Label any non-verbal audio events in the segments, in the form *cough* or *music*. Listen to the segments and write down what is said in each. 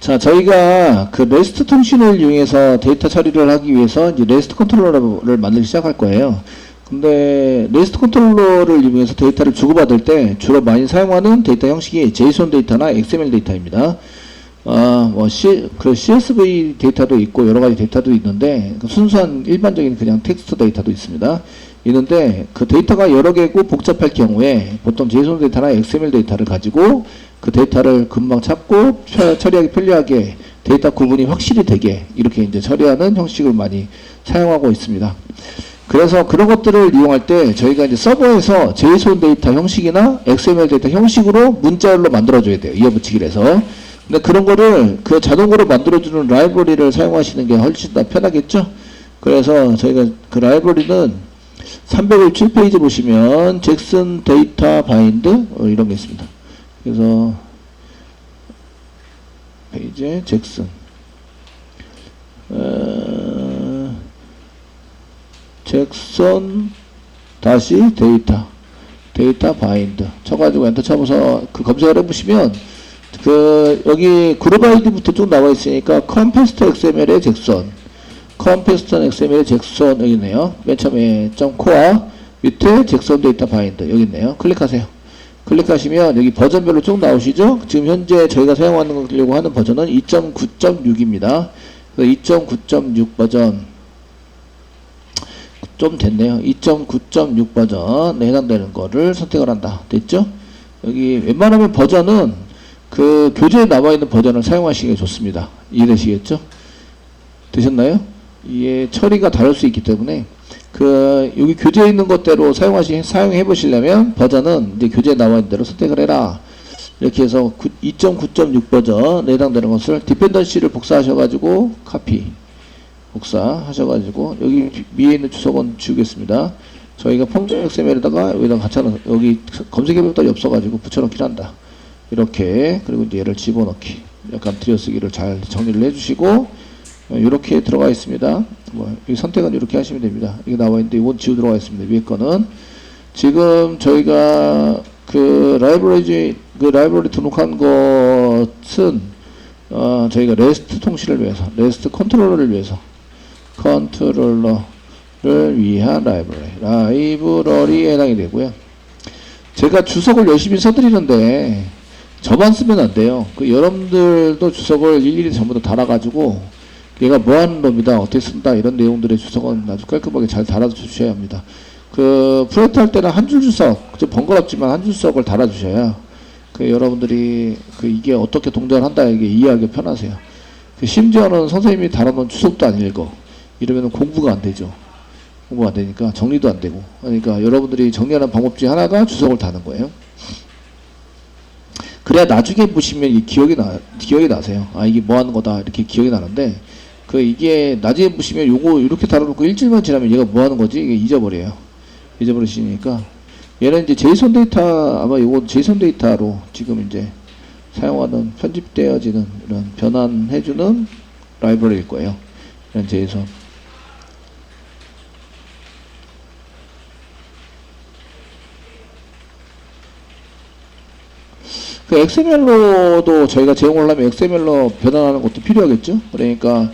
자, 저희가 그 레스트 통신을 이용해서 데이터 처리를 하기 위해서 이제 레스트 컨트롤러를 만들기 시작할 거예요. 근데 레스트 컨트롤러를 이용해서 데이터를 주고받을 때 주로 많이 사용하는 데이터 형식이 JSON 데이터나 XML 데이터입니다. 아, 뭐 C, 그 CSV 데이터도 있고 여러 가지 데이터도 있는데 그 순수한 일반적인 그냥 텍스트 데이터도 있습니다. 있는데 그 데이터가 여러 개고 복잡할 경우에 보통 JSON 데이터나 XML 데이터를 가지고 그 데이터를 금방 찾고 처- 처리하기 편리하게 데이터 구분이 확실히 되게 이렇게 이제 처리하는 형식을 많이 사용하고 있습니다. 그래서 그런 것들을 이용할 때 저희가 이제 서버에서 JSON 데이터 형식이나 XML 데이터 형식으로 문자열로 만들어줘야 돼요. 이어붙이기를 해서. 근데 그런 거를 그 자동으로 만들어주는 라이브러리를 사용하시는 게 훨씬 더 편하겠죠? 그래서 저희가 그 라이브러리는 307페이지 보시면 잭슨 데이터 바인드 어, 이런 게 있습니다. 그래서 페이지에 잭슨. 어, 잭슨 다시 데이터 데이터 바인드. 쳐가지고 엔터 쳐서 그 검색을 해보시면 그 여기 그룹 아이디부터 쭉 나와 있으니까 컴패스트 XML의 잭슨 컴패스트 XML의 잭슨 여기 있네요 맨 처음에 점 코어 밑에 잭슨 데이터 바인드 여기 있네요 클릭하세요 클릭하시면 여기 버전별로 쭉 나오시죠 지금 현재 저희가 사용하려고 하는 버전은 2.9.6입니다 2.9.6 버전 좀 됐네요. 2.9.6 버전에 해당되는 거를 선택을 한다. 됐죠? 여기 웬만하면 버전은 그 교재에 나와 있는 버전을 사용하시는 게 좋습니다. 이해되시겠죠? 되셨나요? 이게 처리가 다를 수 있기 때문에 그 여기 교재에 있는 것대로 사용하시 사용해 보시려면 버전은 이제 교재에 나와 있는 대로 선택을 해라. 이렇게 해서 2.9.6 버전에 해당되는 것을 디펜던시를 복사하셔가지고 카피 복사하셔가지고 여기 위에 있는 주소건 지우겠습니다. 저희가 펑전 XML에다가 여기다 갖춰놓 여기 검색해볼 이 없어가지고 붙여넣기를 한다. 이렇게 그리고 이제 얘를 집어넣기 약간 들여쓰기를 잘 정리를 해주시고 이렇게 들어가 있습니다. 뭐이 선택은 이렇게 하시면 됩니다. 이게 나와 있는데 이건 지우 들어가 있습니다. 위에 거는 지금 저희가 그 라이브러리 그 라이브러리 등록한 것은 어 저희가 레스트 통신을 위해서 레스트 컨트롤러를 위해서 컨트롤러를 위한 라이브러리 라이브러리에 해당이 되고요. 제가 주석을 열심히 써드리는데 저만 쓰면 안 돼요. 그 여러분들도 주석을 일일이 전부 다 달아가지고 얘가 뭐 하는 놈이다, 어떻게 쓴다 이런 내용들의 주석은 아주 깔끔하게 잘 달아주셔야 합니다. 그 프로젝트 할 때는 한 줄 주석, 좀 번거롭지만 한 줄 주석을 달아주셔야 그 여러분들이 그 이게 어떻게 동작을 한다 이게 이해하기 편하세요. 그 심지어는 선생님이 달아놓은 주석도 안 읽어. 이러면 공부가 안 되죠. 공부가 안 되니까 정리도 안 되고. 그러니까 여러분들이 정리하는 방법 중에 하나가 주석을 다는 거예요. 그래야 나중에 보시면 이 기억이 나, 기억이 나세요. 아, 이게 뭐 하는 거다. 이렇게 기억이 나는데, 그 이게 나중에 보시면 요거 이렇게 달아놓고 일주일만 지나면 얘가 뭐 하는 거지? 이게 잊어버려요. 잊어버리시니까. 얘는 이제 제이손 데이터, 아마 요거 제이손 데이터로 지금 이제 사용하는 편집되어지는 이런 변환해주는 라이브러리일 거예요. 이런 제이손. 그 XML로도 저희가 제공을 하면 XML로 변환하는 것도 필요하겠죠. 그러니까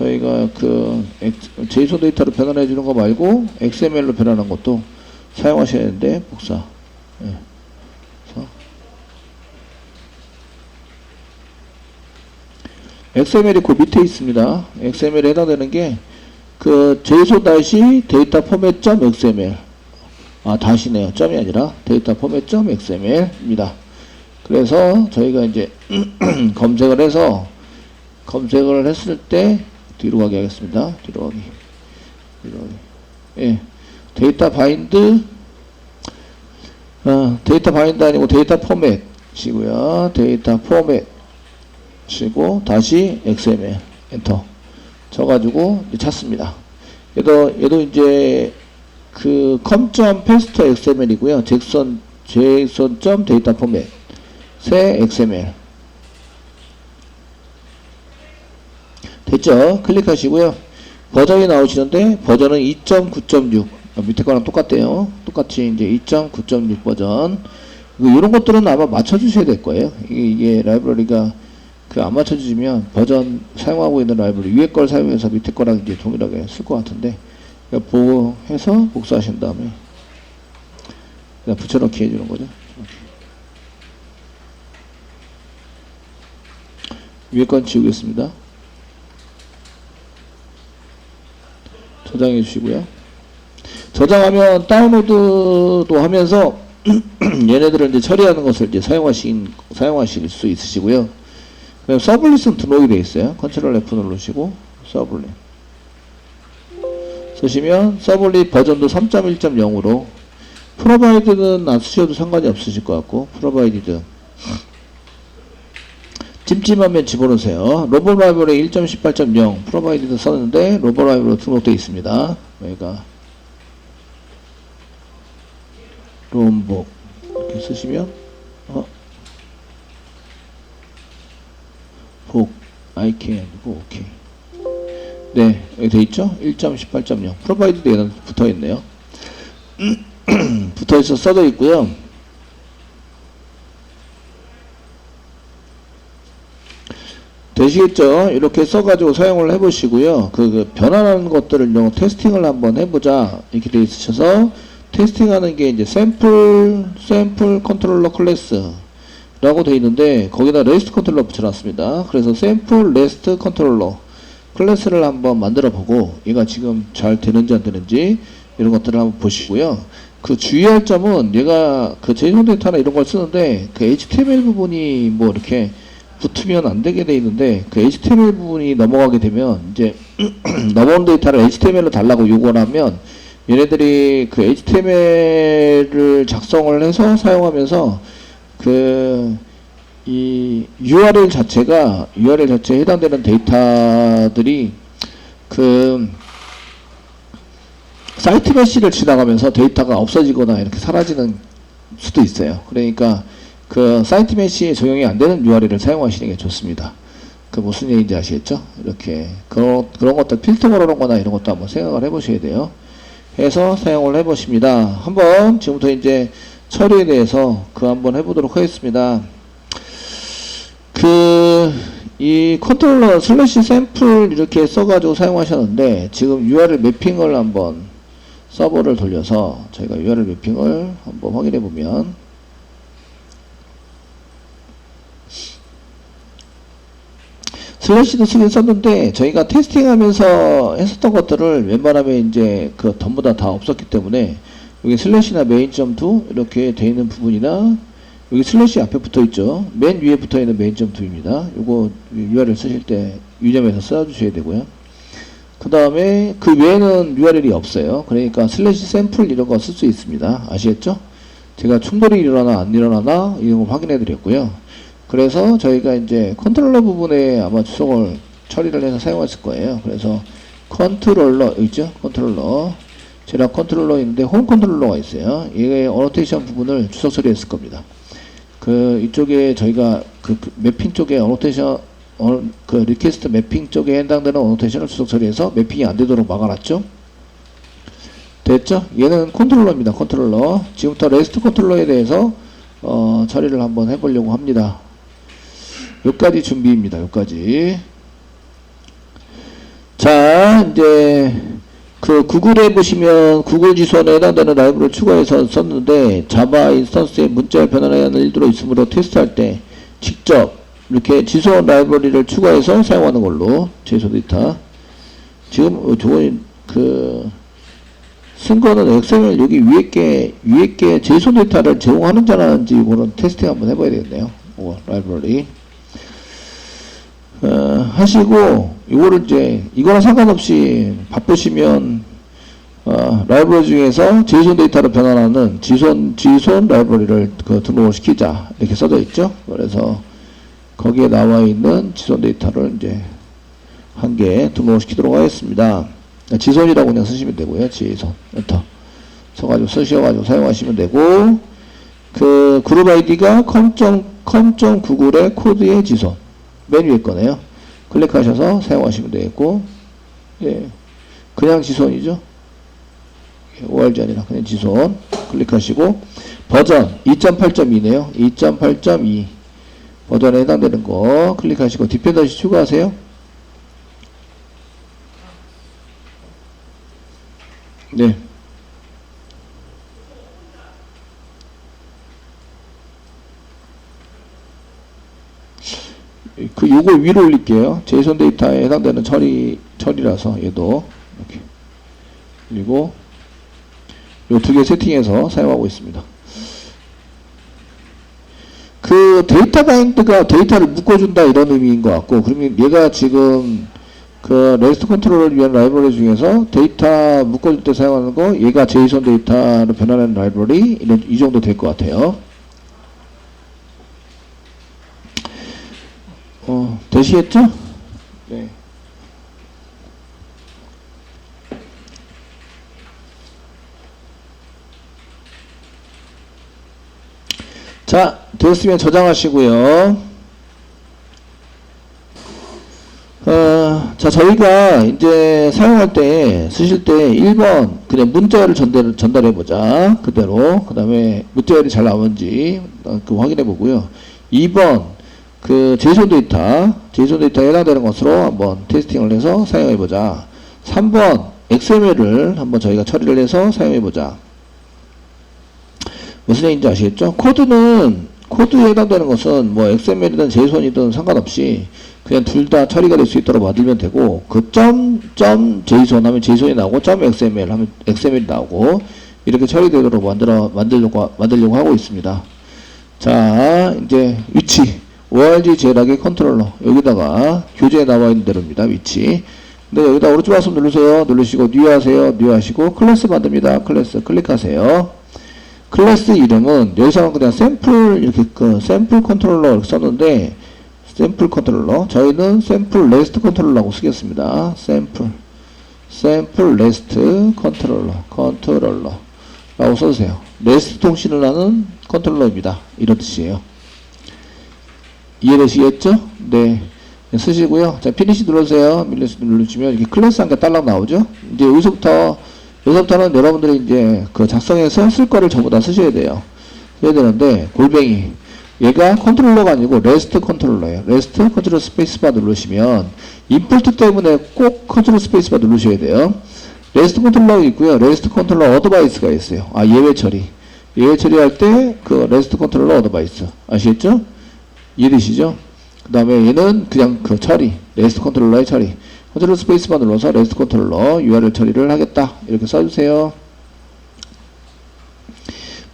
저희가 그 제이손 데이터로 변환해 주는 거 말고 XML로 변환하는 것도 사용하셔야 되는데 복사. 예. XML이 그 밑에 있습니다. XML에 해당되는 게 그 JSON 다시 데이터 포맷 점 XML 아 다시네요. 점이 아니라 데이터 포맷 점 XML입니다. 그래서 저희가 이제 *clears throat* 검색을 해서 검색을 했을 때 뒤로 가게 하겠습니다. 뒤로 가기. 뒤로 가기. 예. 데이터 바인드 어, 데이터 바인드 아니고 데이터 포맷이고요. 데이터 포맷이고 다시 XML 엔터 쳐가지고 찾습니다. 얘도 얘도 이제 그 com.paste XML이고요. 잭슨 json 데이터 포맷 새 XML 됐죠? 클릭하시고요. 버전이 나오시는데 버전은 2.9.6 밑에 거랑 똑같대요. 똑같이 이제 2.9.6 버전 이런 것들은 아마 맞춰주셔야 될 거예요. 이게, 이게 라이브러리가 그 안 맞춰주시면 버전 사용하고 있는 라이브러리 위에 걸 사용해서 밑에 거랑 이제 동일하게 쓸 것 같은데 그냥 보고 해서 복사하신 다음에 그냥 붙여넣기 해주는 거죠. 위에 건 지우겠습니다. 저장해 주시고요. 저장하면 다운로드도 하면서 *clears throat* 얘네들을 이제 처리하는 것을 이제 사용하신 사용하실 수 있으시고요. 그다음 서블릿은 등록이 되어 있어요. 컨트롤 F 누르시고 서블릿 쓰시면 서블릿 버전도 3.1.0으로 프로바이드는 안 쓰셔도 상관이 없으실 것 같고 프로바이디드 찜찜하면 집어넣으세요. 라이브러리 1.18.0 프로바이드도 썼는데 라이브러리 등록되어 있습니다. 여기가 롬복 이렇게 쓰시면 어? 복 IK 아니고 OK 네 여기 돼 있죠 1.18.0 프로바이드 데이는 붙어 있네요 붙어 있어 써져 있고요 되시겠죠? 이렇게 써가지고 사용을 해보시고요. 그, 그 변환하는 것들을 요 테스팅을 한번 해보자 이렇게 돼 있으셔서 테스팅하는 게 이제 샘플 샘플 컨트롤러 클래스라고 돼 있는데 거기다 레스트 컨트롤러 붙여놨습니다. 그래서 샘플 레스트 컨트롤러 클래스를 한번 만들어 보고 얘가 지금 잘 되는지 안 되는지 이런 것들을 한번 보시고요. 그 주의할 점은 얘가 그 제이son 데이터나 이런 걸 쓰는데 그 HTML 부분이 뭐 이렇게 붙으면 안 되게 돼 있는데 그 HTML 부분이 넘어가게 되면 이제 *clears throat* 넘어온 데이터를 HTML로 달라고 요구를 하면 얘네들이 그 HTML을 작성을 해서 사용하면서 그 이 URL 자체가 URL 자체에 해당되는 데이터들이 그 사이트 메시를 지나가면서 데이터가 없어지거나 이렇게 사라지는 수도 있어요. 그러니까 그 사이트 메시에 적용이 안 되는 URL을 사용하시는 게 좋습니다. 그 무슨 얘기인지 아시겠죠? 이렇게 그런 그런 것들 필터 걸어놓거나 이런 것도 한번 생각을 해보셔야 돼요. 해서 사용을 해보십니다. 한번 지금부터 이제 처리에 대해서 그 한번 해보도록 하겠습니다. 그 이 컨트롤러 슬래시 샘플 이렇게 써가지고 사용하셨는데 지금 URL 매핑을 한번 서버를 돌려서 저희가 URL 매핑을 한번 확인해 보면 슬래시도 쓰긴 썼는데 저희가 테스팅하면서 했었던 것들을 웬만하면 이제 그 전부 다 다 없었기 때문에 여기 슬래시나 메인.2 이렇게 돼 있는 부분이나 여기 슬래시 앞에 붙어 있죠. 맨 위에 붙어 있는 메인.2입니다. 요거 URL 쓰실 때 유념해서 써주셔야 되고요. 그 다음에 그 외에는 URL이 없어요. 그러니까 슬래시 샘플 이런 거 쓸 수 있습니다. 아시겠죠? 제가 충돌이 일어나나 안 일어나나 이런 걸 확인해 드렸고요. 그래서 저희가 이제 컨트롤러 부분에 아마 주석을 처리를 해서 사용했을 거예요. 그래서 컨트롤러 있죠? 컨트롤러 제가 컨트롤러 있는데 홈 컨트롤러가 있어요. 얘의 어노테이션 부분을 주석 처리했을 겁니다. 그 이쪽에 저희가 그 매핑 쪽에 어노테이션 어, 그 리퀘스트 매핑 쪽에 해당되는 어노테이션을 주석 처리해서 매핑이 안 되도록 막아놨죠. 됐죠? 얘는 컨트롤러입니다. 컨트롤러. 지금부터 레스트 컨트롤러에 대해서 어, 처리를 한번 해보려고 합니다. 여기까지 준비입니다. 여기까지. 자, 이제 그 구글에 보시면 구글 지수원에 해당되는 라이브를 추가해서 썼는데 자바 인스턴스에 문자를 변환하는 일들로 있으므로 테스트할 때 직접 이렇게 지수원 라이브러리를 추가해서 사용하는 걸로 제소 데이터 지금 저건 그쓴 거는 엑셀 여기 위에 게 위에 게 제소 데이터를 제공하는지 안 하는지 이거는 테스팅 한번 해봐야 되겠네요. 오, 라이브러리 어, 하시고 이거를 이제 이거랑 상관없이 바쁘시면 어, 라이브러리 중에서 제이손 데이터로 변환하는 지손 지손 라이브러리를 그 등록을 시키자 이렇게 써져 있죠. 그래서 거기에 나와 있는 지손 데이터를 이제 한 개 등록을 시키도록 하겠습니다. 지손이라고 그냥 쓰시면 되고요. 지손 엔터 써가지고 쓰셔가지고 사용하시면 되고 그 그룹 아이디가 com.com.구글의 코드의 지손 맨 위에 거네요. 클릭하셔서 사용하시면 되겠고, 예, 그냥 지손이죠. ORG 아니라 그냥 지손 클릭하시고 버전 2.8.2네요. 2.8.2 버전에 해당되는 거 클릭하시고 디펜던시 추가하세요. 네. 그 요거 위로 올릴게요. 제이슨 데이터에 해당되는 처리 처리라서 얘도 이렇게 그리고 요 두 개 세팅해서 사용하고 있습니다. 그 데이터 바인드가 데이터를 묶어준다 이런 의미인 것 같고 그러면 얘가 지금 그 레스트 컨트롤을 위한 라이브러리 중에서 데이터 묶어줄 때 사용하는 거 얘가 제이슨 데이터로 변환하는 라이브러리 이런 이 정도 될 것 같아요. 어, 되시겠죠? 네. 자, 됐으면 저장하시고요. 어, 자, 저희가 이제 사용할 때, 쓰실 때 1번, 그냥 문자열을 전달, 전달해 보자. 그대로. 그 다음에 문자열이 잘 나오는지, 어, 그 확인해 보고요. 2번, 그 제이슨 데이터, 제이슨 데이터에 해당되는 것으로 한번 테스팅을 해서 사용해 보자. 3번, XML을 한번 저희가 처리를 해서 사용해 보자. 무슨 얘기인지 아시겠죠? 코드는 코드에 해당되는 것은 뭐 XML이든 JSON이든 상관없이 그냥 둘 다 처리가 될 수 있도록 만들면 되고 그 점 점 JSON 하면 JSON이 나오고 점 XML 하면 XML이 나오고 이렇게 처리되도록 만들어 만들려고 만들려고 하고 있습니다. 자 이제 위치 ORG 제락의 컨트롤러 여기다가 교재에 나와 있는 대로입니다. 위치 근데 여기다 오른쪽 마우스 누르세요. 누르시고 뉴 하세요. 뉴 하시고 클래스 만듭니다. 클래스 클릭하세요. 클래스 이름은 여기서는 그냥 샘플 이렇게 그 샘플 컨트롤러 이렇게 썼는데 샘플 컨트롤러 저희는 샘플 레스트 컨트롤러라고 쓰겠습니다. 샘플 샘플 레스트 컨트롤러 컨트롤러 라고 써주세요. 레스트 통신을 하는 컨트롤러입니다. 이런 뜻이에요. 이해되시겠죠? 네. 쓰시고요. 자, 피니시 눌러주세요. 밀레스 누르시면 이렇게 클래스 한 개 딸랑 나오죠? 이제 여기서부터 여기서부터는 여러분들이 이제 그 작성해서 쓸 거를 전부 다 쓰셔야 돼요. 써야 되는데, 골뱅이. 얘가 컨트롤러가 아니고 레스트 컨트롤러예요. 레스트 컨트롤 스페이스바 누르시면, 인풋 때문에 꼭 컨트롤 스페이스바 누르셔야 돼요. 레스트 컨트롤러가 있고요. 레스트 컨트롤러 어드바이스가 있어요. 아, 예외 처리. 예외 처리할 때 그 레스트 컨트롤러 어드바이스. 아시겠죠? 이해되시죠? 그 다음에 얘는 그냥 그 처리. 레스트 컨트롤러의 처리. 컨트롤 스페이스바 눌러서 레스트 컨트롤러 URL 처리를 하겠다. 이렇게 써주세요.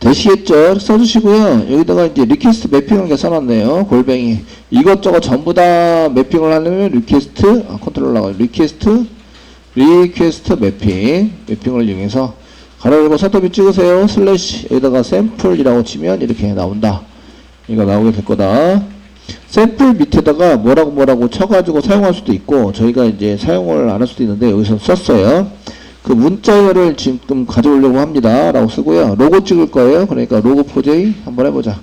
되시겠죠? 써주시고요. 여기다가 이제 리퀘스트 매핑한 게 써놨네요. 골뱅이. 이것저것 전부 다 매핑을 하려면 리퀘스트, 아, 컨트롤러가 리퀘스트, 리퀘스트 매핑, 매핑을 이용해서 가로 열고 센터뷰 찍으세요. 슬래시, 여기다가 샘플이라고 치면 이렇게 나온다. 이거 나오게 될 거다. 샘플 밑에다가 뭐라고 뭐라고 쳐가지고 사용할 수도 있고 저희가 이제 사용을 안 할 수도 있는데 여기서 썼어요. 그 문자열을 지금 가져오려고 합니다. 라고 쓰고요. 로고 찍을 거예요. 그러니까 로고 포제이 한번 해보자.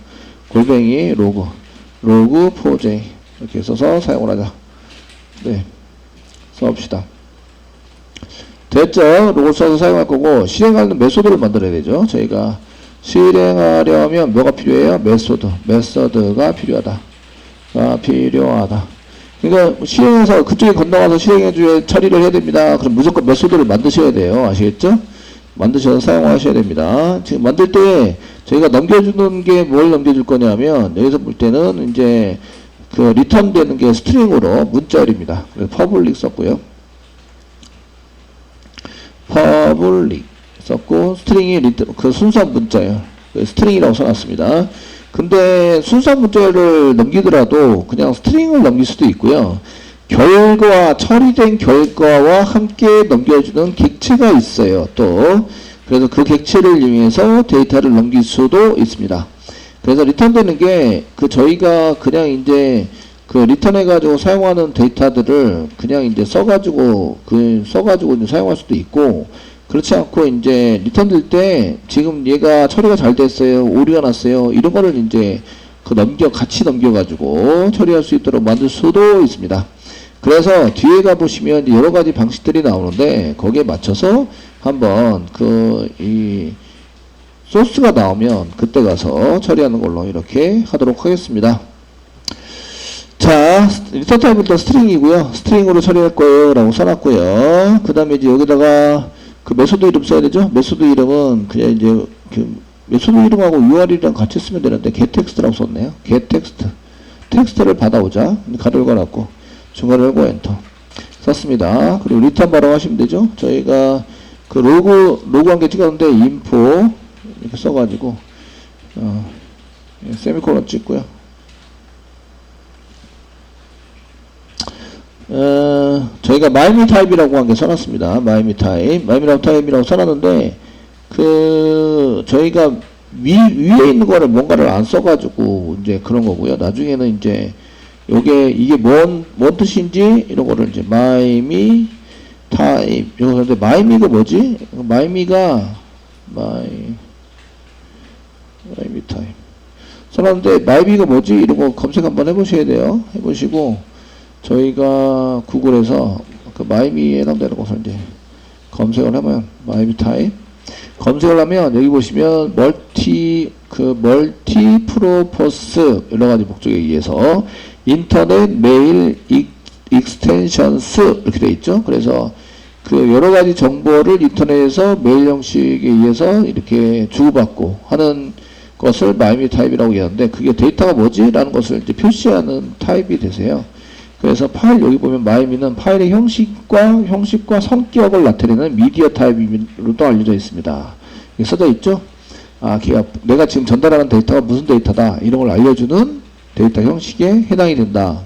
골뱅이 로고 로고 포제이 이렇게 써서 사용을 하자. 네. 써봅시다. 됐죠? 로고 써서 사용할 거고 실행하는 메소드를 만들어야 되죠. 저희가 실행하려면 뭐가 필요해요? 메소드. 메소드가 필요하다. 가 필요하다. 그러니까 실행해서 그쪽에 건너가서 실행해줘야 처리를 해야 됩니다. 그럼 무조건 메소드를 만드셔야 돼요. 아시겠죠? 만드셔서 사용하셔야 됩니다. 지금 만들 때 저희가 넘겨주는 게 뭘 넘겨줄 거냐면 여기서 볼 때는 이제 그 리턴 되는 게 스트링으로 문자열입니다. 그래서 퍼블릭 썼고요. 퍼블릭 썼고 스트링이 리턴, 그 순수한 문자열 스트링이라고 써놨습니다. 근데 순수한 문자를 넘기더라도 그냥 스트링을 넘길 수도 있고요. 결과, 처리된 결과와 함께 넘겨주는 객체가 있어요. 또. 그래서 그 객체를 이용해서 데이터를 넘길 수도 있습니다. 그래서 리턴되는 게 그 저희가 그냥 이제 그 리턴해가지고 사용하는 데이터들을 그냥 이제 써가지고 그 써가지고 이제 사용할 수도 있고 그렇지 않고 이제 리턴 될 때 지금 얘가 처리가 잘 됐어요 오류가 났어요 이런 거를 이제 그 넘겨 같이 넘겨 가지고 처리할 수 있도록 만들 수도 있습니다 그래서 뒤에 가 보시면 여러 가지 방식들이 나오는데 거기에 맞춰서 한번 그 이 소스가 나오면 그때 가서 처리하는 걸로 이렇게 하도록 하겠습니다 자, 리턴 타입은 스트링이고요. 스트링으로 처리할 거예요. 라고 써놨고요. 그 다음에 이제 여기다가 그 메소드 이름 써야 되죠? 메소드 이름은 그냥 이제 그 메소드 이름하고 UR이랑 같이 쓰면 되는데 getText라고 썼네요. getText. 텍스트를 받아오자. 가로를 걸었고 중괄호 열고 엔터. 썼습니다. 그리고 리턴 바로 하시면 되죠? 저희가 그 로고, 로고 한개 찍었는데 인포 이렇게 써가지고 어, 예, 세미콜론 찍고요. 어, 저희가 마이미 타입이라고 한 게 써놨습니다. 마이미 타입. 마이미 타입이라고 써놨는데, 그, 저희가 위, 위에 있는 거를 뭔가를 안 써가지고, 이제 그런 거고요. 나중에는 이제, 요게, 이게 뭔, 뭔 뜻인지, 이런 거를 이제, 마이미 타입. 근데 마이미가 뭐지? 마이미가, 마이, 마이미 타입. 써놨는데, 마이미가 뭐지? 이런 거 검색 한번 해보셔야 돼요. 해보시고, 저희가 구글에서 그 마이미에 해당되는 것을 이제 검색을 하면 마이미 타입 검색을 하면 여기 보시면 멀티 그 멀티 프로포스 여러 가지 목적에 의해서 인터넷 메일 익, 익스텐션스 이렇게 돼 있죠. 그래서 그 여러 가지 정보를 인터넷에서 메일 형식에 의해서 이렇게 주고받고 하는 것을 마이미 타입이라고 얘기하는데 그게 데이터가 뭐지? 라는 것을 이제 표시하는 타입이 되세요. 그래서 파일 여기 보면 마이미는 파일의 형식과 형식과 성격을 나타내는 미디어 타입으로도 알려져 있습니다. 써져 있죠? 아, 내가 지금 전달하는 데이터가 무슨 데이터다 이런 걸 알려주는 데이터 형식에 해당이 된다.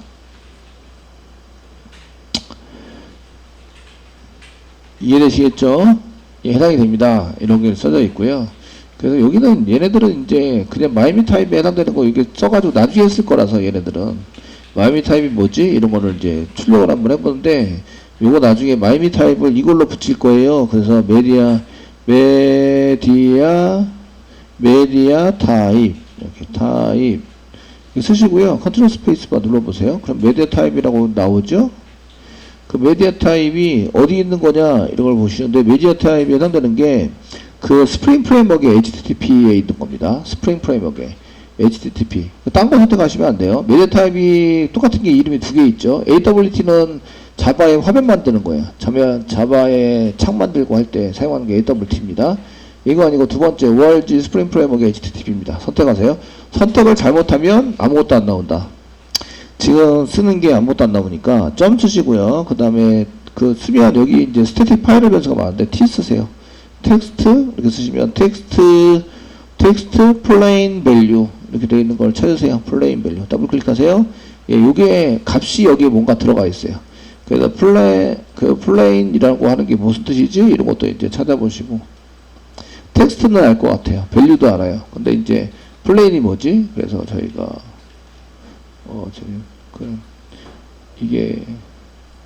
이해되시겠죠? 예, 해당이 됩니다. 이런 게 써져 있고요. 그래서 여기는 얘네들은 이제 그냥 마이미 타입에 해당되는 거 이게 써가지고 나중에 쓸 거라서 얘네들은 마이미 타입이 뭐지? 이런 거를 이제 출력을 한번 해보는데 요거 나중에 마이미 타입을 이걸로 붙일 거예요. 그래서 메디아 메디아 메디아 타입 이렇게 타입 쓰시고요. 컨트롤 스페이스바 눌러보세요. 그럼 메디아 타입이라고 나오죠? 그 메디아 타입이 어디 있는 거냐 이런 걸 보시는데 메디아 타입에 해당되는 게 그 스프링 프레임워크의 HTTP에 있는 겁니다. 스프링 프레임워크에 HTTP. 딴 거 선택하시면 안 돼요. 메디아 타입이 똑같은 게 이름이 두 개 있죠. AWT는 자바의 화면 만드는 거예요. 자바, 자바의 창 만들고 할 때 사용하는 게 AWT입니다. 이거 아니고 두 번째 월지 스프링 프레임워크 HTTP입니다. 선택하세요. 선택을 잘못하면 아무것도 안 나온다. 지금 쓰는 게 아무것도 안 나오니까 점 쓰시고요. 그 다음에 그 쓰면 여기 이제 스태틱 파일을 변수가 많은데 T 쓰세요. 텍스트 이렇게 쓰시면 텍스트 텍스트 플레인 밸류 이렇게 되어 있는 걸 찾으세요. 플레인 밸류 더블 클릭하세요. 예, 요게 값이 여기에 뭔가 들어가 있어요. 그래서 플레 그 플레인이라고 하는 게 무슨 뜻이지? 이런 것도 이제 찾아보시고 텍스트는 알 것 같아요. 밸류도 알아요. 근데 이제 플레인이 뭐지? 그래서 저희가 어 저기 그 이게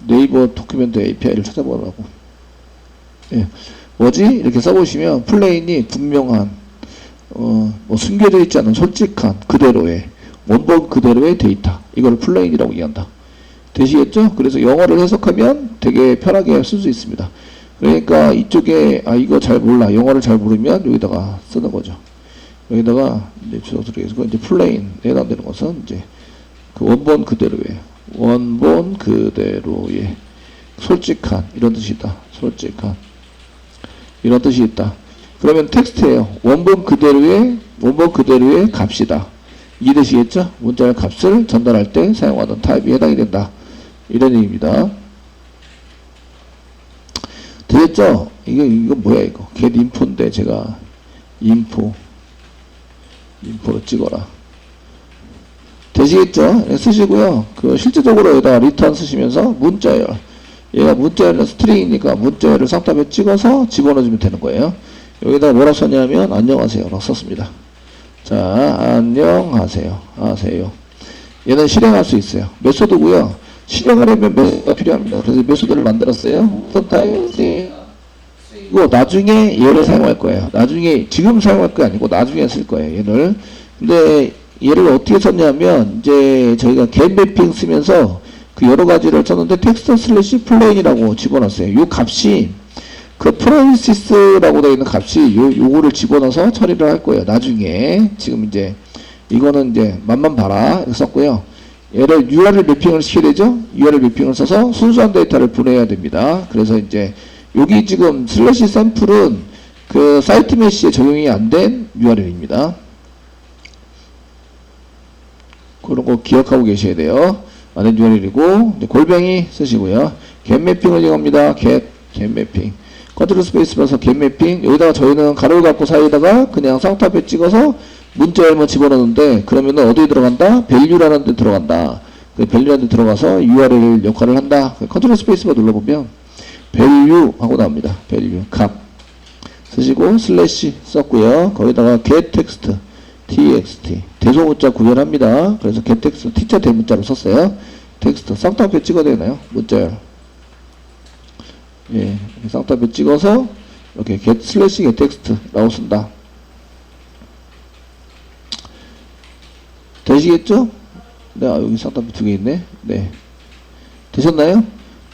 네이버 도큐멘트 API를 찾아보라고 예. 뭐지? 이렇게 써보시면 플레인이 분명한 어, 뭐 숨겨져 있지 않은 솔직한 그대로의 원본 그대로의 데이터 이걸 플레인이라고 얘기한다. 되시겠죠? 그래서 영어를 해석하면 되게 편하게 쓸 수 있습니다. 그러니까 이쪽에 아 이거 잘 몰라 영어를 잘 모르면 여기다가 쓰는 거죠. 여기다가 이제 주소들에서 이제 플레인에 해당되는 것은 이제 그 원본 그대로의 원본 그대로의 솔직한 이런 뜻이다. 솔직한 이런 뜻이 있다. 그러면 텍스트예요. 원본 그대로의 원본 그대로의 값이다. 이해되시겠죠? 문자의 값을 전달할 때 사용하는 타입이 해당이 된다. 이런 얘기입니다. 되겠죠? 이거 이거 뭐야 이거? get info인데 제가 info 인포로 찍어라. 되시겠죠? 네, 쓰시고요. 그 실제적으로 여기다 리턴 쓰시면서 문자열 얘가 문자열은 스트링이니까 문자열을 쌍따에 찍어서 집어넣어주면 되는 거예요. 여기다 뭐라고 썼냐면 안녕하세요 라고 썼습니다. 자 안녕하세요 하세요. 얘는 실행할 수 있어요. 메소드고요. 실행하려면 메소드가 필요합니다. 그래서 메소드를 만들었어요. 선타임 이거 나중에 얘를 사용할 거예요. 나중에 지금 사용할 거 아니고 나중에 쓸 거예요. 얘를. 근데 얘를 어떻게 썼냐면 이제 저희가 get 매핑 쓰면서 그 여러 가지를 썼는데 텍스트 슬래시 플레인이라고 집어넣었어요. 요 값이 그 프로미시스라고 되어 있는 값이 요 요거를 집어넣어서 처리를 할 거예요. 나중에 지금 이제 이거는 이제 맛만 봐라 썼고요. 얘를 URL 매핑을 시켜야 되죠? URL 매핑을 써서 순수한 데이터를 보내야 됩니다. 그래서 이제 여기 지금 슬래시 샘플은 그 사이트 메시에 적용이 안 된 URL입니다. 그런 거 기억하고 계셔야 돼요. 안된 URL이고 골뱅이 쓰시고요. get 매핑을 이용합니다. get get 매핑. 컨트롤 스페이스 봐서 get 매핑. 여기다가 저희는 가로를 갖고 사이에다가 그냥 쌍따옴표 찍어서 문자열만 집어넣는데 그러면은 어디에 들어간다? value라는 데 들어간다. 그 value라는 데 들어가서 URL 역할을 한다. 그 컨트롤 스페이스바 눌러보면 value 하고 나옵니다. value 값 쓰시고 슬래시 썼고요. 거기다가 get text txt 대소문자 구별합니다. 그래서 get text t자 대문자로 썼어요. 텍스트 쌍따옴표 찍어야 되나요? 문자열 예, 쌍따옴표 찍어서 이렇게 get 슬래시 get text라고 쓴다. 되시겠죠? 네, 아, 여기 쌍따옴표 두개 있네. 네. 되셨나요?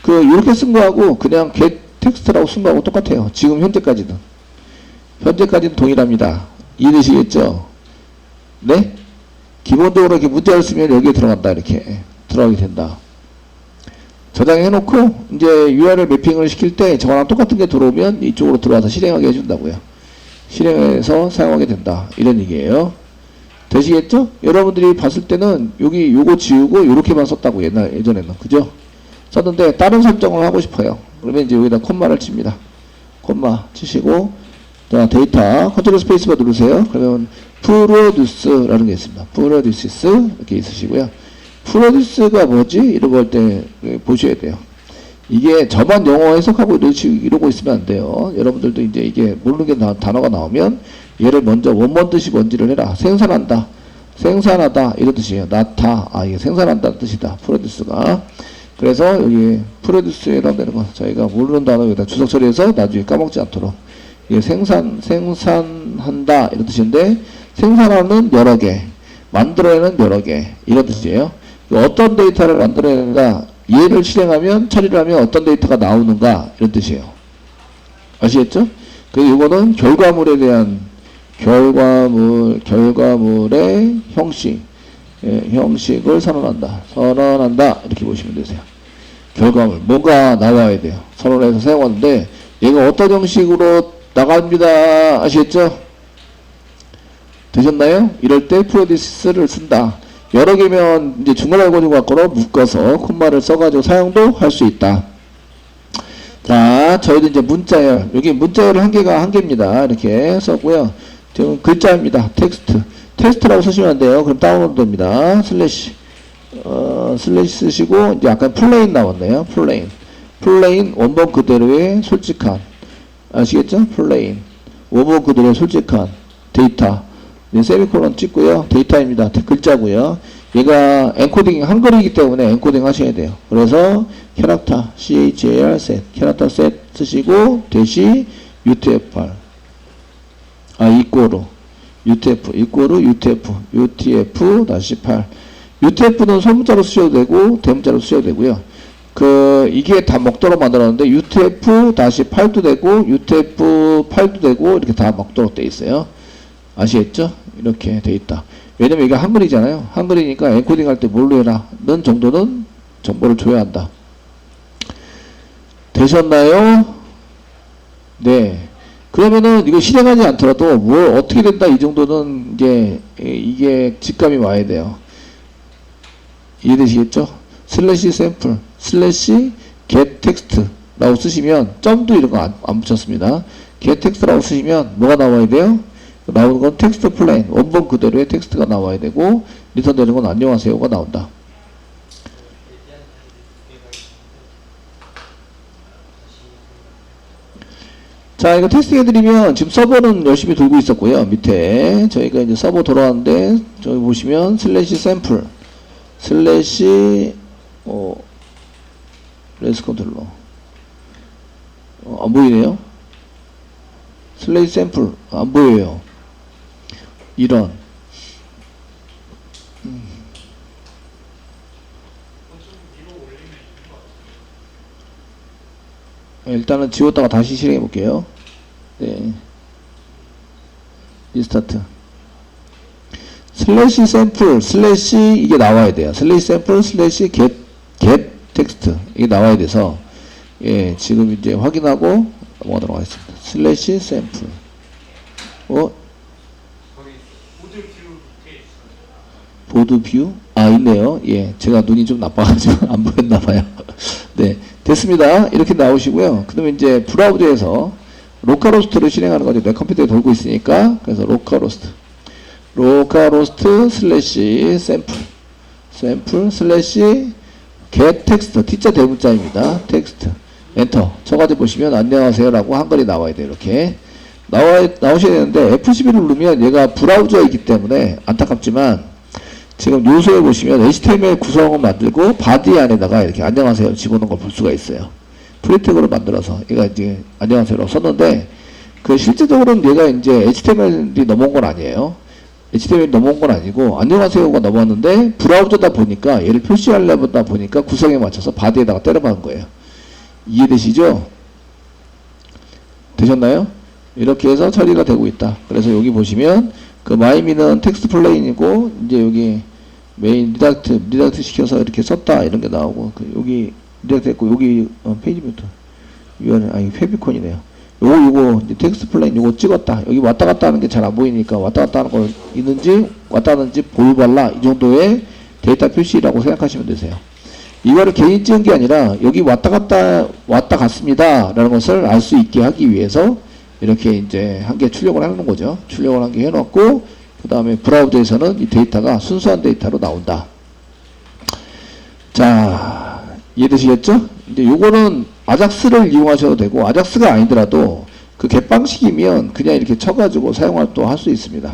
그, 이렇게 쓴 거하고 그냥 get 텍스트라고 쓴 거하고 똑같아요. 지금 현재까지는. 현재까지는 동일합니다. 이해되시겠죠? 네? 기본적으로 이렇게 문자를 쓰면 여기에 들어간다. 이렇게. 들어가게 된다. 저장해놓고, 이제 URL 매핑을 시킬 때 저거랑 똑같은 게 들어오면 이쪽으로 들어와서 실행하게 해준다고요. 실행해서 사용하게 된다. 이런 얘기예요. 되시겠죠? 여러분들이 봤을 때는 여기 요거 지우고 요렇게만 썼다고 옛날 예전에는 그죠? 썼는데 다른 설정을 하고 싶어요. 그러면 이제 여기다 콤마를 칩니다. 콤마 치시고 자 데이터 컨트롤 스페이스바 누르세요. 그러면 프로듀스라는 게 있습니다. 프로듀스 이렇게 있으시고요. 프로듀스가 뭐지? 이런 걸때 보셔야 돼요. 이게 저만 영어 해석하고 이러고 있으면 안 돼요. 여러분들도 이제 이게 모르는 게 나- 단어가 나오면 얘를 먼저 원본 뜻이 뭔지를 해라. 생산한다. 생산하다. 이런 뜻이에요. 나타. 아, 이게 생산한다는 뜻이다. 프로듀스가. 그래서 여기 프로듀스에 해당되는 거. 저희가 모르는 단어 여기다 주석 처리해서 나중에 까먹지 않도록. 이게 생산, 생산한다. 이런 뜻인데, 생산하는 여러 개. 만들어내는 여러 개. 이런 뜻이에요. 어떤 데이터를 만들어내는가. 얘를 실행하면, 처리를 하면 어떤 데이터가 나오는가. 이런 뜻이에요. 아시겠죠? 그 이거는 결과물에 대한 결과물 결과물의 형식 예, 형식을 선언한다 선언한다 이렇게 보시면 되세요 결과물 뭔가 나와야 돼요 선언해서 사용하는데 얘가 어떤 형식으로 나갑니다 아시겠죠 되셨나요 이럴 때 프로디스를 쓴다 여러 개면 이제 중괄 알고리즘 갖고로 묶어서 콤마를 써가지고 사용도 할 수 있다 자, 저희도 이제 문자열, 여기 문자열은 한 개가 한 개입니다. 이렇게 썼고요. 지금 글자입니다. 텍스트. 텍스트라고 쓰시면 안 돼요. 그럼 다운로드 됩니다. 슬래시. 어, 슬래시 쓰시고, 이제 약간 플레인 나왔네요. 플레인. 플레인, 원본 그대로의 솔직한. 아시겠죠? 플레인. 원본 그대로의 솔직한 데이터. 네, 세미콜론 찍고요. 데이터입니다. 글자고요. 얘가 엔코딩이 한글이기 때문에 엔코딩 하셔야 돼요. 그래서 캐릭터 char set 캐릭터 set 쓰시고 대시 utfr 아 이꼬로 utf 이꼬로 utf utf 다시 8 utf는 소문자로 쓰셔도 되고 대문자로 쓰셔도 되고요. 그 이게 다 먹도록 만들었는데 utf 다시 8도 되고 utf 8도 되고 이렇게 다 먹도록 돼 있어요. 아시겠죠? 이렇게 돼 있다. 왜냐면 이게 한글이잖아요. 한글이니까 엔코딩 할 때 뭘로 해라 는 정도는 정보를 줘야 한다. 되셨나요? 네. 그러면은 이거 실행하지 않더라도 뭘 어떻게 된다 이 정도는 이제 이게 직감이 와야 돼요. 이해되시겠죠? 슬래시 샘플, 슬래시 get text라고 쓰시면 점도 이런 거 안 붙였습니다. get text라고 쓰시면 뭐가 나와야 돼요? 나오는 건 텍스트 플레인, 원본 그대로의 텍스트가 나와야 되고 리턴되는 건 안녕하세요가 나온다. 자, 이거 테스팅 해드리면 지금 서버는 열심히 돌고 있었고요. 밑에 저희가 이제 서버 돌아왔는데 저기 보시면 슬래시 샘플 슬래시 어 레스 컨트롤러 어, 안 보이네요. 슬래시 샘플 안 보여요. 이런 음. 일단은 지웠다가 다시 실행해 볼게요. 네. 리스타트. 슬래시 샘플 슬래시 이게 나와야 돼요. 슬래시 샘플 슬래시 get get 텍스트 이게 나와야 돼서 예 지금 이제 확인하고 넘어가도록 하겠습니다. 슬래시 샘플 어 거기 보드 뷰 밑에 있어요. 보드 뷰? 아, 있네요. 예. 제가 눈이 좀 나빠가지고 *laughs* 안 보였나 봐요. 네. 됐습니다. 이렇게 나오시고요. 그 다음에 이제 브라우저에서 로컬호스트를 실행하는 거죠. 내 컴퓨터에 돌고 있으니까. 그래서 로컬호스트. 로컬호스트 슬래시 샘플. 샘플 슬래시 get 텍스트. T자 대문자입니다. 텍스트. 엔터. 쳐가지고 보시면 안녕하세요 라고 한글이 나와야 돼요. 이렇게. 나와, 나오셔야 되는데 F11을 누르면 얘가 브라우저이기 때문에 안타깝지만 지금 요소에 보시면 HTML 구성을 만들고 바디 안에다가 이렇게 안녕하세요 집어넣은 걸 볼 수가 있어요. 프리텍으로 만들어서 얘가 이제 안녕하세요라고 썼는데 그 실제적으로는 얘가 이제 HTML이 넘어온 건 아니에요. HTML이 넘어온 건 아니고 안녕하세요가 넘어왔는데 브라우저다 보니까 얘를 표시하려다 보니까 구성에 맞춰서 바디에다가 때려박은 거예요. 이해되시죠? 되셨나요? 이렇게 해서 처리가 되고 있다. 그래서 여기 보시면 그 마이미는 텍스트 플레인이고 이제 여기 메인 리닥트 리닥트 시켜서 이렇게 썼다 이런 게 나오고 그 여기 리닥트 했고 여기 어, 페이지부터 URL 아니 페비콘이네요. 요거 요거 텍스트 플레인 요거 찍었다. 여기 왔다 갔다 하는 게 잘 안 보이니까 왔다 갔다 하는 거 있는지 왔다 하는지 볼발라 이 정도의 데이터 표시라고 생각하시면 되세요. 이거를 개인 찍은 게 아니라 여기 왔다 갔다 왔다 갔습니다 라는 것을 알 수 있게 하기 위해서 이렇게 이제 한 개 출력을 하는 거죠. 출력을 한 개 해놓고 그 다음에 브라우저에서는 이 데이터가 순수한 데이터로 나온다. 자 이해되시겠죠? 이제 요거는 아작스를 이용하셔도 되고 아작스가 아니더라도 그 겟방식이면 그냥 이렇게 쳐가지고 사용을 또할 수 있습니다.